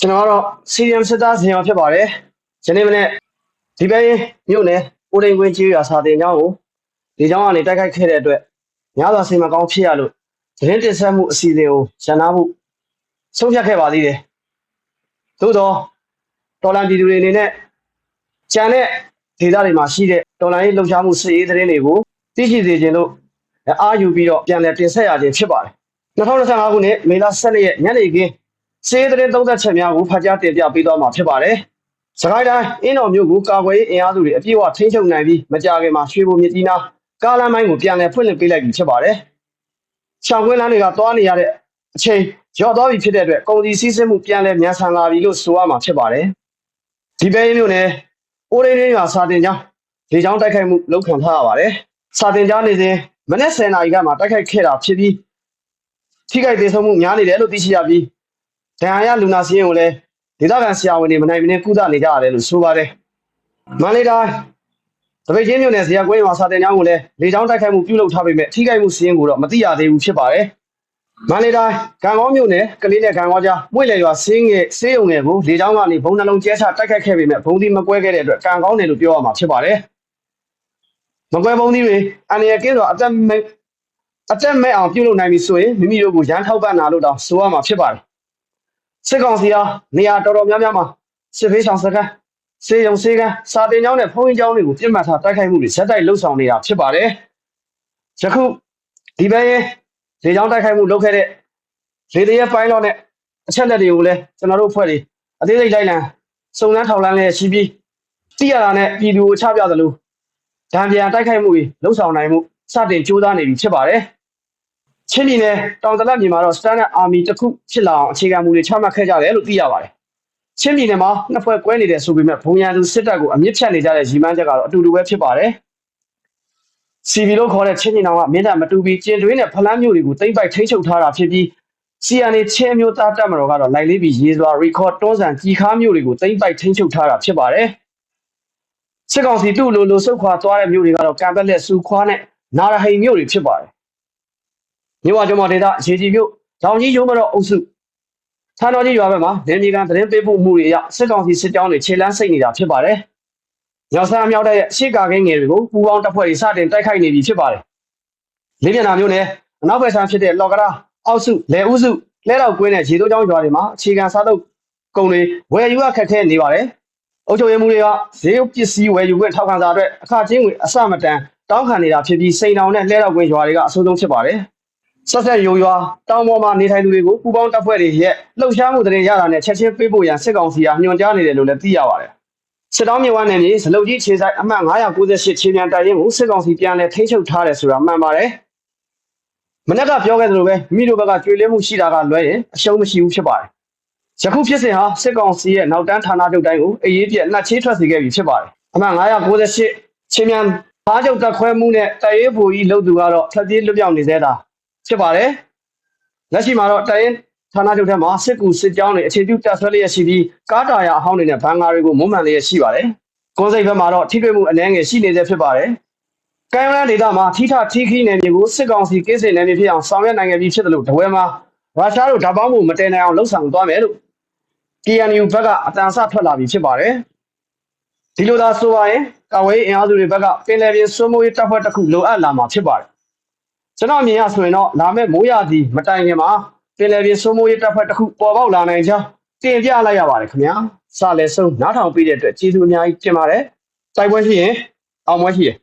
ကျွန်တော်ကတော့ CDM စစ်သားဇင်အောင်ဖြစ်ပါတယ်။ဒီနေ့မနေ့ဒီဘက်မြို့နယ်ဦးတိန်ကွင်းကြီးရွာစာတင်ကျောင်းကိုဒီကျောင်းကနေတိုက်ခိုက်ခဲ့တဲ့အတွက်ညသာစိတ်မကောင်းဖြစ်ရလို့သတင်းတင်ဆက်မှုအစီအစဉ်ကိုရန်နာမှုဆုံးဖြတ်ခဲ့ပါသေးတယ်။သို့တော့တော်လန်ပြည်သူတွေအနေနဲ့ကြံတဲ့ဒေသတွေမှာရှိတဲ့တော်လန်ရေးလှုပ်ရှားမှုစစ်ရေးသတင်းတွေကိုသိရှိစေခြင်းလို့အားယူပြီးတော့ပြန်လည်တင်ဆက်ရခြင်းဖြစ်ပါတယ်။2025ခုနှစ်မေလ12ရက်ညနေခင်း စေးတဲ့သုံးသက်ချက်များကိုဖတ်ကြားတင်ပြပေးသွားမှာဖြစ်ပါတယ်။စကိုင်းတိုင်းအင်းတော်မြို့ကိုကာကွယ်ရေးအင်အားစုတွေအပြည့်အဝထိန်းချုပ်နိုင်ပြီးမကြာခင်မှာရွှေဘုံမြစ်ကြီးနားကားလမ်းပိုင်းကိုပြန်လည်ဖွင့်လှစ်ပေးလိုက်ပြီဖြစ်ပါတယ်။ရှောင်းကွင်းလမ်းတွေကသွားနေရတဲ့အချိန်ရော့သွားပြီဖြစ်တဲ့အတွက်ကုန်စည်စည်းစိမ်မှုပြန်လည်မြန်ဆန်လာပြီလို့ဆိုရမှာဖြစ်ပါတယ်။ဒီပဲမြို့နယ်အိုးရင်းရင်းရွာစာတင်ကျောင်းလေကျောင်းတိုက်ခိုက်မှုလုပ်ခံထားရပါတယ်။စာတင်ကျောင်းနေစဉ်မနေ့10နာရီကမှတိုက်ခိုက်ခဲ့တာဖြစ်ပြီးထိခိုက်ဒေဆုံးမှုများနေတယ်လို့သိရှိရပြီး ဒဏ်ရာရလူနာစီးရင်ကိုလည်းဒေသခံဆရာဝန်တွေမနိုင်မနေကုသနေကြရတယ်လို့ဆိုပါတယ်။မန္တလေးတိုင်းတပိတ်ချင်းမြို့နယ်ဇေယျကွင်းရွာစာတင်ကျောင်းကိုလည်းလေကြောင်းတိုက်ခိုက်မှုပြုလုပ်ထားပေမဲ့ထိခိုက်မှုစီးရင်ကိုတော့မသိရသေးဘူးဖြစ်ပါတယ်။မန္တလေးတိုင်းကံကောင်းမြို့နယ်ကလေးနဲ့ကံကောင်းကြားမွေလေရွာစင်းငယ်စေးုံငယ်ကိုလေကြောင်းကနေဘုံနှလုံးကျဲချတိုက်ခိုက်ခဲ့ပေမဲ့ဘုံဒီမကွဲခဲ့တဲ့အတွက်ကံကောင်းတယ်လို့ပြောရမှာဖြစ်ပါတယ်။မကွဲဘုံဒီတွေအန်ရကင်းစွာအသက်မဲ့အသက်မဲ့အောင်ပြုလုပ်နိုင်ပြီဆိုရင်မိမိတို့ကိုရန်ထောက်ပံ့တာလို့တောင်ဆိုရမှာဖြစ်ပါတယ်။ စစ်ကောင်စီဟာနေရာတော်တော်များများမှာစစ်ဖေးဆောင်စကန်စေယုံစေကန်စာတင်ကျောင်းနဲ့ဖုန်းကြီးကျောင်းတွေကိုပြစ်မှတ်ထားတိုက်ခိုက်မှုတွေဇက်တိုက်လှုပ်ဆောင်နေတာဖြစ်ပါတယ်။ယခုဒီဘက်ရဲ့လေကျောင်းတိုက်ခိုက်မှုလုပ်ခဲ့တဲ့လေတရက်ပိုင်းတော့နဲ့အချက်လက်တွေကိုလည်းကျွန်တော်တို့ဖွဲ့တွေအသေးစိတ်လိုက်လံစုံစမ်းထောက်လှမ်းလည်းရှိပြီးတိရတာနဲ့ပြည်သူကိုချပြသလိုဒဏ်ပြန်တိုက်ခိုက်မှုတွေလှုပ်ဆောင်နိုင်မှုစတင်ကြိုးစားနေပြီဖြစ်ပါတယ်။ ချင်းပြည်နယ်တောင်တလတ်မြေမှာတော့ Standard Army တစ်ခုဖြစ်လာအောင်အခြေခံမူတွေချမှတ်ခဲ့ကြတယ်လို့သိရပါတယ်။ချင်းပြည်နယ်မှာနှစ်ဖွဲ့ကွဲနေတယ်ဆိုပေမဲ့ဘုံရန်သူစစ်တပ်ကိုအမြင့်ဖြတ်နေကြတဲ့ရီမန်းချက်ကတော့အတူတူပဲဖြစ်ပါတယ်။ CB လို့ခေါ်တဲ့ချင်းပြည်နယ်ကမင်းတပ်မတူပြီးကျင်တွင်းနဲ့ဖလန်းမျိုးတွေကိုတိမ့်ပိုက်ထိန်းချုပ်ထားတာဖြစ်ပြီး CNA ချင်းမျိုးသားတပ်မတော်ကတော့လိုက်လေးပြီးရေးစွာ record တွန်းဆန်ကြီးခါမျိုးတွေကိုတိမ့်ပိုက်ထိန်းချုပ်ထားတာဖြစ်ပါတယ်။စစ်ကောင်စီတူလိုလိုစုခွာသွားတဲ့မျိုးတွေကတော့ကံပက်လက်စူခွာနဲ့နာရဟိန်မျိုးတွေဖြစ်ပါတယ်။ မြို့ဝကျမဒေတာရေကြီးမြို့တောင်ကြီးရုံးမတော်အုပ်စုထန်းတော်ကြီးရွာဘက်မှာနေမြေကန်သတင်းပေးပို့မှုတွေအရစစ်ကောင်စီစစ်ကြောင်းတွေခြေလန်းစိတ်နေတာဖြစ်ပါတယ်။မြောက်ဆန်းမြောက်တဲ့ရဲ့ရှေ့ကာကင်းငယ်တွေကိုပူပေါင်းတပ်ဖွဲ့တွေစတင်တိုက်ခိုက်နေပြီဖြစ်ပါတယ်။လေးမျက်နှာမျိုးနဲ့အနောက်ဘက်ဆန်းဖြစ်တဲ့လော်ကရာအောက်စုလယ်ဦးစုလဲတော်ကွင်းနဲ့ရေတိုးကျောင်းရွာတွေမှာအခြေခံစားလုပ်ကုန်တွေဝယ်ယူရခက်ခဲနေပါတယ်။အုပ်ချုပ်ရေးမှုတွေကဈေးပစ္စည်းဝယ်ယူခွင့်ထောက်ခံစာအတွက်အခချင်းငွေအစမတန်တောင်းခံနေတာဖြစ်ပြီးစိန်တောင်နဲ့လဲတော်ကွင်းရွာတွေကအဆိုးဆုံးဖြစ်ပါတယ်။ ဆက်ဆက်ရိုးရွာတောင်ပေါ်မှာနေထိုင်သူတွေကိုပူပေါင်းတပ်ဖွဲ့တွေရဲ့လှုပ်ရှားမှုတရင်ရတာနဲ့ချက်ချင်းပေးဖို့ရန်စစ်ကောင်စီကညွှန်ကြားနေတယ်လို့လည်းသိရပါတယ်။စစ်တောင်းမြဝန်းနယ်မြေဇလုတ်ကြီးခြေဆိုင်အမှတ်998ခြေမြန်တိုင်ရင်ကိုစစ်ကောင်စီပြန်လည်ထိန်းချုပ်ထားတယ်ဆိုတာမှန်ပါတယ်။မနေ့ကပြောခဲ့သလိုပဲမိတို့ဘက်ကကျွေးလင်းမှုရှိတာကလွဲရင်အရှုံးမရှိဘူးဖြစ်ပါတယ်။ယခုဖြစ်စဉ်ဟာစစ်ကောင်စီရဲ့နောက်တန်းဌာနချုပ်တိုင်းကိုအရေးပြက်နှက်ချေးထွက်စေခဲ့ပြီဖြစ်ပါတယ်။အမှတ်998ခြေမြန်ဘားချုပ်တက်ခွဲမှုနဲ့တရေးဘူကြီးလုံသူကတော့ထပ်ပြေးလွတ်ပြောင်းနေသေးတာ ဖြစ်ပါတယ်။လက်ရှိမှာတော့တရင်ဌာနချုပ်ထဲမှာစစ်ကူစစ်ကြောင်းတွေအခြေပြုတပ်ဆွဲလျက်ရှိပြီးကားတာယာအဟောင်းတွေနဲ့ဘန်ကာတွေကိုမုံမှန်လျက်ရှိပါတယ်။ကွန်စိတ်ဘက်မှာတော့ထိတွေ့မှုအနှဲငယ်ရှိနေသေးဖြစ်ပါတယ်။ကံရန်ဒေတာမှာထိထထိခီးနယ်မြေကိုစစ်ကောင်စီကိစ္စနယ်မြေဖြစ်အောင်ဆောင်ရွက်နိုင်ခဲ့ပြီးဖြစ်တယ်လို့တပွဲမှာရုရှားတို့ဓာတ်ပေါင်းမှုမတည်နိုင်အောင်လှုံ့ဆော်သွားမယ်လို့ KNU ဘက်ကအတန်ဆထွက်လာပြီဖြစ်ပါတယ်။ဒီလိုသာဆိုပါရင်ကာဝေးအင်အားစုတွေဘက်ကပင်လယ်ပြင်စွမိုးရေးတပ်ဖွဲ့တစ်ခုလိုအပ်လာမှာဖြစ်ပါတယ်။ ကျွန်တော်မြင်ရဆိုရင်တော့လာမယ့်မိုးရာသီမတိုင်ခင်မှာပင်လယ်ပြင်စွမိုးရေးတပ်ဖွဲ့တစ်ခုပေါ်ပေါက်လာနိုင်ကြောင်းတင်ပြလိုက်ရပါတယ်ခင်ဗျာ။စလည်းဆုံးနားထောင်ပြီးတဲ့အတွက်ကျေးဇူးအများကြီးတင်ပါတယ်။တိုက်ပွဲရှိရင်အောင်ပွဲရှိရင်